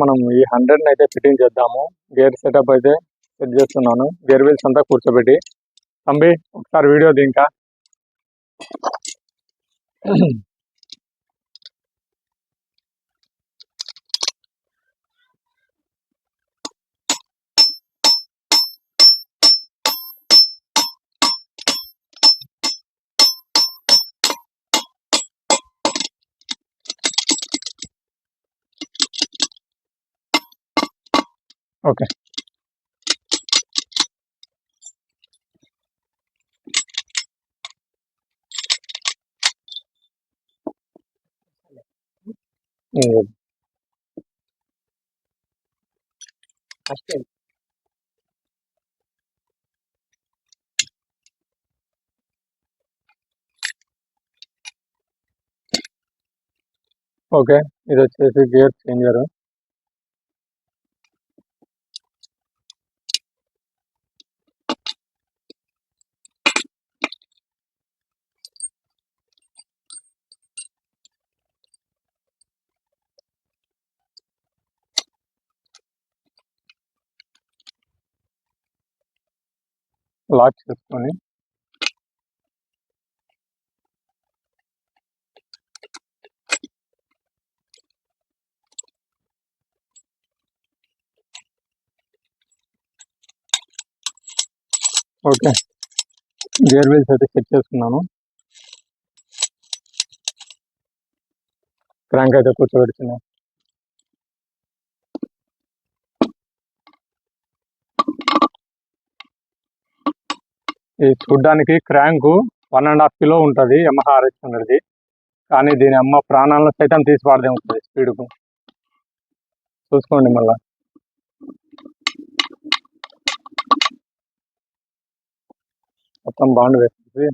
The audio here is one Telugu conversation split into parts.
మనం ఈ హండ్రెడ్ అయితే ఫిట్టింగ్ చేద్దాము. గేర్ సెటప్ అయితే సెట్ చేస్తున్నాను. గేర్ వీల్స్ అంతా కూర్చోబెట్టి. తంబి ఒకసారి వీడియో ఇంకా ఓకే ఫస్ట్ ఓకే ఇది వచ్చేసి గేర్ చేంజర్ లాక్ చేసుకొని ఓకే. గేర్ వీల్స్ అయితే సెట్ చేసుకున్నాను. క్రాంక్ అయితే కూర్చోబెడుతున్నాను ఇది చూడ్డానికి crank one and half kilo ఉంటుంది యమహా ఆర్ఎక్స్ హండ్రెడ్ది కానీ దీని అమ్మ ప్రాణాలను సైతం తీసి పాడదే ఉంటుంది స్పీడ్కు. చూసుకోండి మళ్ళా. మొత్తం బాండ్ వేస్తుంది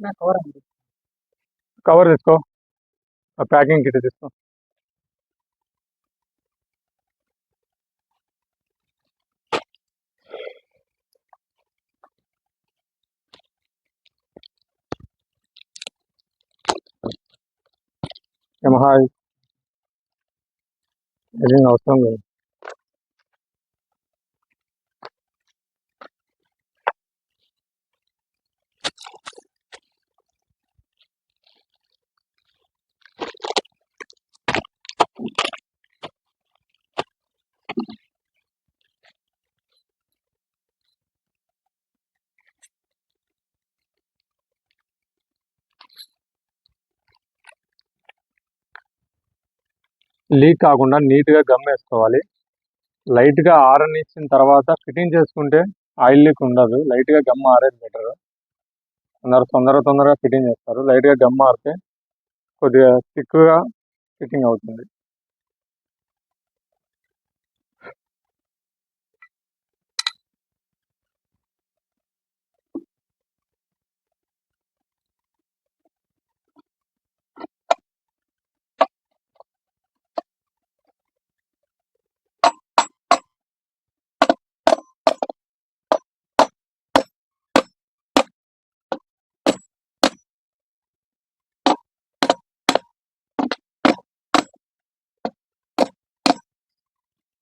కవర్ అండి కవర్ తీసుకో ప్యాకింగ్ కిట్ తీసుకో యమహా ఇది అవసరం లేదు లీక్ కాకుండా నీట్గా గమ్ వేసుకోవాలి లైట్గా ఆరనిచ్చిన తర్వాత ఫిట్టింగ్ చేసుకుంటే ఆయిల్ లీక్ ఉండదు. లైట్గా గమ్ ఆరేది బెటర్. అందరు తొందర తొందరగా ఫిట్టింగ్ చేస్తారు. లైట్గా గమ్ ఆరితే కొద్దిగా థిక్గా ఫిట్టింగ్ అవుతుంది.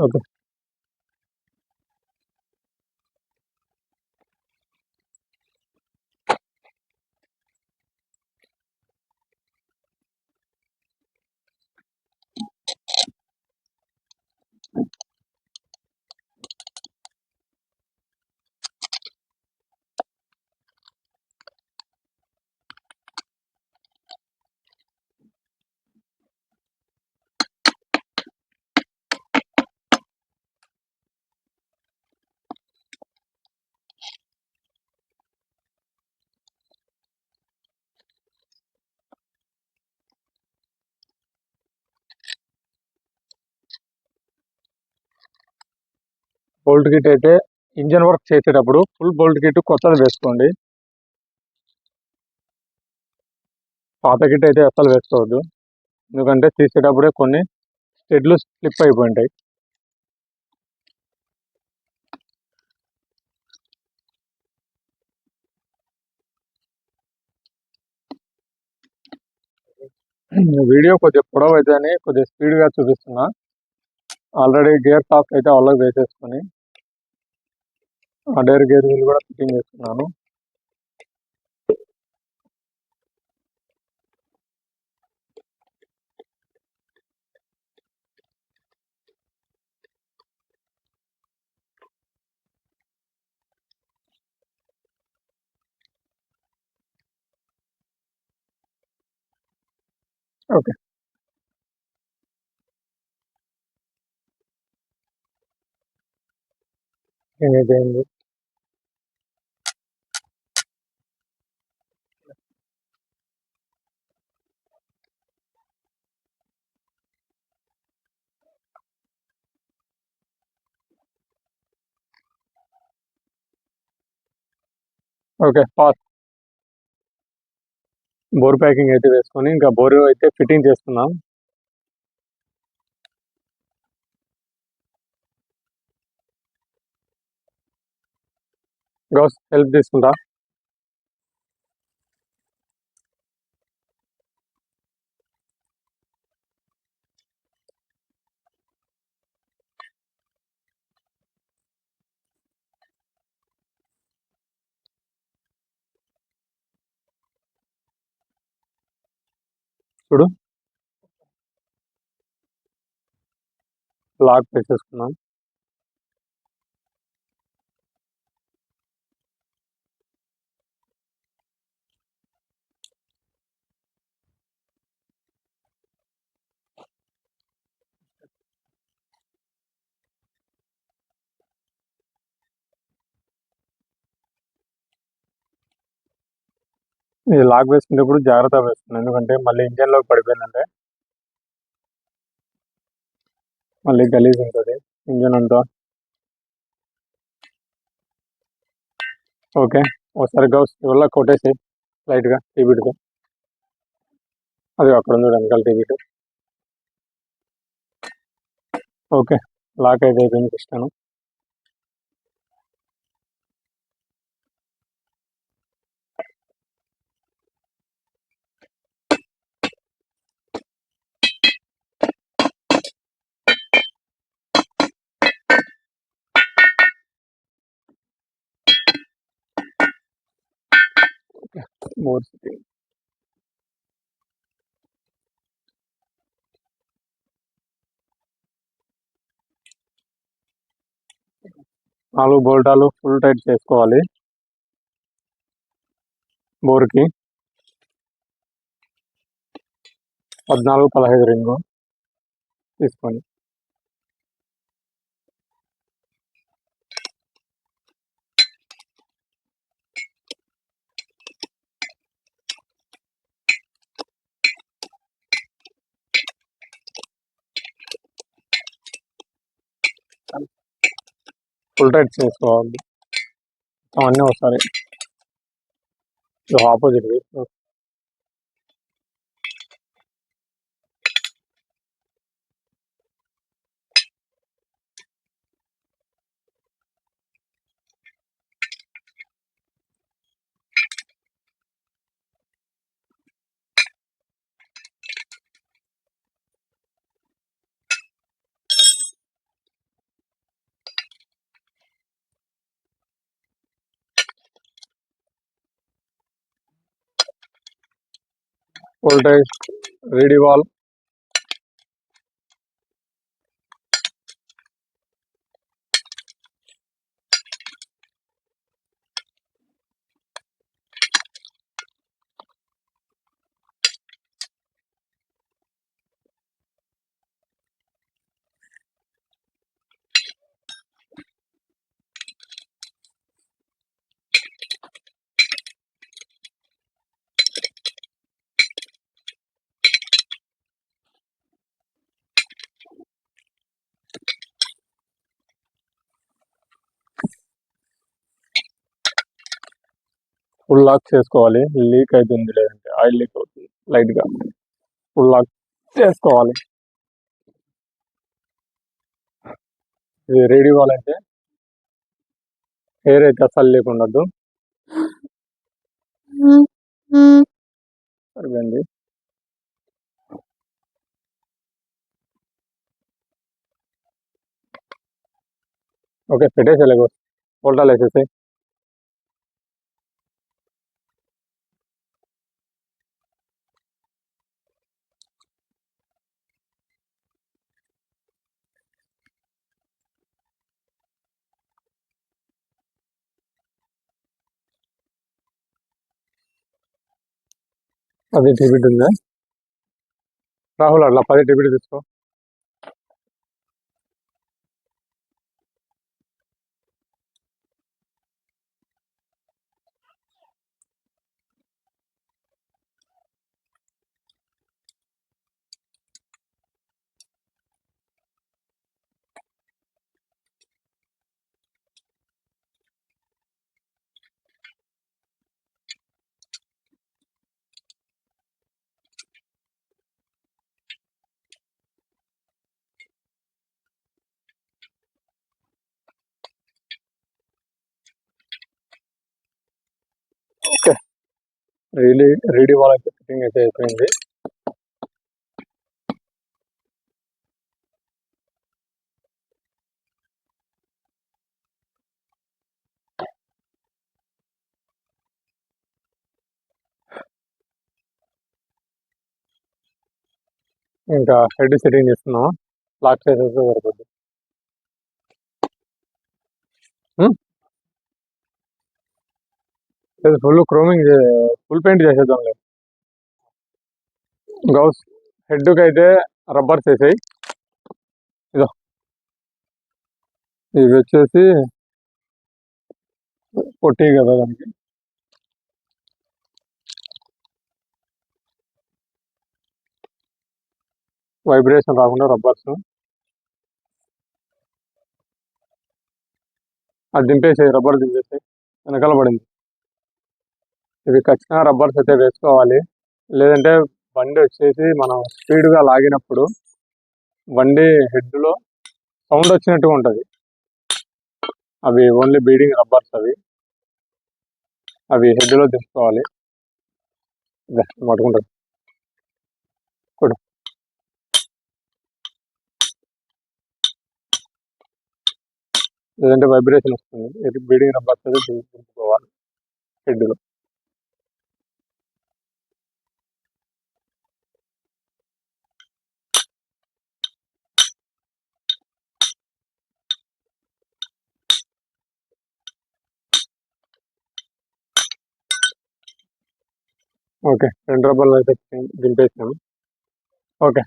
ఓకే బోల్ట్ కిట్ అయితే ఇంజన్ వర్క్ చేసేటప్పుడు ఫుల్ బోల్ట్ కిట్ కొత్తది వేసుకోండి. పాత కిట్ అయితే అస్సలు వేసుకోవద్దు. ఎందుకంటే తీసేటప్పుడే కొన్ని స్టెడ్లు స్లిప్ అయిపోయింటాయి. వీడియో కొద్దిగా పొడవు అయితే అని కొద్దిగా స్పీడ్గా చూపిస్తున్నా. ఆల్రెడీ గేర్ సాఫ్ట్ అయితే వాళ్ళకి వేసేసుకొని అడేర్ గేర్ వీల్ కూడా ఫిట్టింగ్ చేస్తున్నాను. Okay ఏదైంది? Okay pass. Bore packing అయితే వేసుకొని ఇంకా బోర్ అయితే ఫిట్టింగ్ చేస్తున్నాం. గౌస్ హెల్ప్ తీసుకుంటా. చూడు. లాక్ పెట్టేసుకున్నాం. ఇది లాక్ వేసుకునేప్పుడు జాగ్రత్తగా వేసుకున్నాను ఎందుకంటే మళ్ళీ ఇంజన్లోకి పడిపోయిందంటే మళ్ళీ గలీజ్ ఉంటుంది. ఇంజన్ అంతా. ఓకే. ఒకసారి గౌస్ వల్ల కొట్టేసి లైట్గా టీబీట్తో అది అక్కడ ఉంది వెనకాల టీబీట్ ఓకే. లాక్ అయితే అయిపోయింది ఇస్తాను. More సిట్టింగ్ నాలుగు బోల్టాలు ఫుల్ టైట్ చేసుకోవాలి. బోర్కి పద్నాలుగు పదహైదు రింగు. తీసుకొని. ఫుల్ టైట్ చేసుకోవాలి అవన్నీ ఒకసారి. ఆపోజిట్ వోల్టేజ్ రీడి వాల్ ఫుల్ లాక్ చేసుకోవాలి. లీక్ అవుతుంది లేదంటే ఆయిల్ లీక్ అవుతుంది. లైట్గా ఫుల్ లాక్ చేసుకోవాలి. ఇది రెడీ కావాలంటే హెయిర్ అయితే అసలు లేకుండా ఉండద్దు. సరిపోయింది. ఓకే పెట్టేసేలే ఫోల్టాలు వేసేసి అది టిబిట్ ఉందా? రాహుల్ అట్లా పది టిబిట్ తీసుకో. రీలీ రెడీ వాళ్ళకి ఫిట్టింగ్ అయితే అయిపోయింది. ఇంకా హెడ్ సెట్టింగ్ చేస్తున్నాం లాక్ చేసేస్తే సరిపోద్ది. ఫుల్ క్రోమింగ్ ఫుల్ పెయింట్ చేసేద్దాం లేదు గౌస్ హెడ్కి అయితే రబ్బర్స్ వేసాయి. ఇదో. ఇవి వచ్చేసి పొట్టి కదా దానికి. వైబ్రేషన్ రాకుండా రబ్బర్స్. అది దింపేసాయి రబ్బర్ దింపేసాయి. వెనకాల పడింది. ఇవి ఖచ్చితంగా రబ్బర్స్ అయితే వేసుకోవాలి. లేదంటే బండి వచ్చేసి మనం స్పీడ్గా లాగినప్పుడు బండి హెడ్లో సౌండ్ వచ్చినట్టుగా ఉంటుంది. అవి ఓన్లీ బీడింగ్ రబ్బర్స్ అవి. అవి హెడ్లో దింపుకోవాలి ఇదే పట్టుకుంటుంది లేదంటే వైబ్రేషన్ వస్తుంది. బీడింగ్ రబ్బర్స్ అయితే దిం- దింపుకోవాలి హెడ్లో ఓకే. రెండు రూపాయలు అయితే దింపేస్తాము ఓకే.